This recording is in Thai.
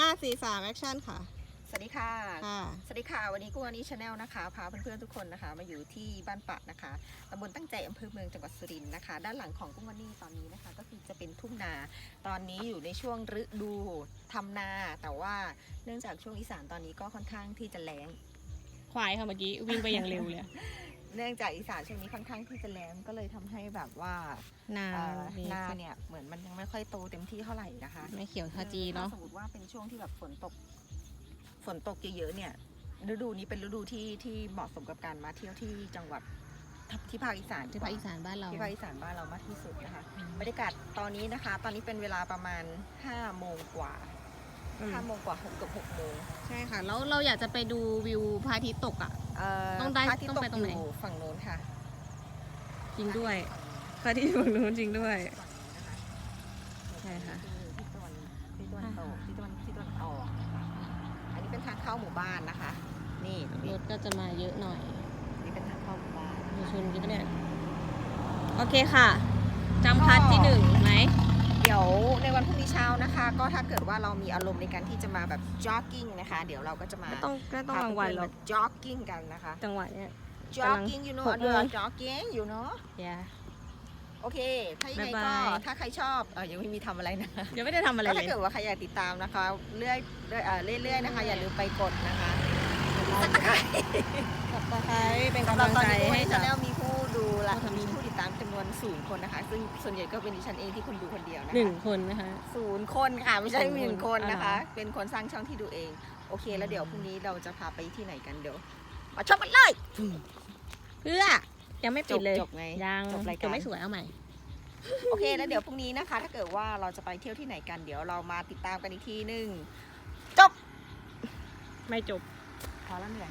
ห้าสี่สามแอคชั่นค่ะ สวัสดีค่ะ ค่ะ สวัสดีค่ะ วันนี้กุ้งอันนี้ชาแนลนะคะ พาเพื่อนๆทุกคนนะคะ มาอยู่ที่บ้านปะนะคะตำบลตั้งใจอำเภอเมืองจังหวัดสุรินทร์นะคะ ด้านหลังของกุ้งวันนี้ตอนนี้นะคะ ก็คือจะเป็นทุ่งนา ตอนนี้อยู่ในช่วงฤดูทำนา แต่ว่าเนื่องจากช่วงอีสานตอนนี้ก็ค่อนข้างที่จะแล้งควายค่ะเมื่อกี้วิ่งไปอย่างเร็วเลย เนื่องจากอีสานช่วงนี้ค่อนข้างที่จะแล้งก็เลยทำให้แบบว่านาเอ่อมีนาเนี่ยเหมือนมันยังไม่ค่อยโตเต็มที่เท่าไหร่นะคะไม่เขียวขจีเนาะถ้สมมติว่าเป็นช่วงที่แบบฝนตก ฝนตกเยอะๆเนี่ยฤดูนี้เป็นฤดูที่ที่เหมาะสมกับการมาเที่ยวที่จังหวัดที่ภาคอีสานที่ภาคอีสานบ้านเรา ที่ภาคอีสานบ้านเรามากที่สุดนะคะ บรรยากาศตอนนี้นะคะ ตอนนี้เป็นเวลาประมาณ5โมงกว่า อืม5โมงกว่า6เกือบ6โมงใช่ค่ะ แล้วเราอยากจะไปดูวิวพระอาทิตย์ตกอะ เอ่อต้องได้พระาทิตย์ต้องไปตรงไหน อยู่ฝั่งโน้นค่ะจริงด้วยพระอาทิตย์ฝั่งนู้นจริงด้วย ฝั่งโน้นนะคะใช่ค่ะ ที่ตะวันที่ตะวันตกที่ตะวันที่ตะวันออกนะคะอันนี้เป็นทางเข้าหมู่บ้านนะคะ นี่รนี่ถก็จะมาเยอะหน่อยนี่เป็นทางเข้าหมู่บ้าน มีชนกี่ปะเนี่ย โอเคค่ะจำคัดที่หนึ่งไหมเดี๋ยวในวันพรุ่งนี้เช้านะคะ ก็ถ้าเกิดว่าเรามีอารมณ์ในการที่จะมาแบบจ็อกกิ้งนะคะ เดี๋ยวเราก็จะมาไม่ต้องไม่ต้องรางวัลหรอกจ็อกกิ้งกันนะคะ จังหวะเนี้ย jogging you know หกโมง jogging you know อย่าโอเค ถ้ายังไงบ๊ายก็บายถ้าใครชอบเออยังไม่มีทำอะไรนะ ยังไม่ได้ทำอะไรก็เลถ้ายเกิดว่าใครอยากติดตามนะคะ เรื่อยเรื่อยเอ่อเรื่อยๆนะคะ อย่าลืมไปกดนะคะสับตะไคร้เป็นสำกำหรัลับงตอนใจนี้ให้ชากับแนลมีผู้ ดูและผู้ทำมีผู้ติดตามจำนวนศูนย์คนนะคะ ซึ่งส่วนใหญ่ก็เป็นดิฉันเองที่คนดูคนเดียวนะคะหนึ่งคนนะคะ ศูนย์คนค่ะ ไม่ใช่ศูนย์หนึ่งคนคนนะคะ อ่า เป็นคนสร้างช่องที่ดูเอง โอเค แล้วอืมเดี๋ยวพรุ่งนี้เราจะพาไปที่ไหนกันเดี๋ยวมาชมกันเลยเพื่อยังไม่ปิดเลยจบไง ยังจบรายการจะไม่สวยเอาใหม่ โอเค แล้วเดี๋ยวพรุ่งนี้นะคะ ถ้าเกิดว่าเราจะไปเที่ยวที่ไหนกันเดี๋ยวเรามาติดตามกันอีกทีหนึงจบไม่จบ พอแล้วเหนื่อย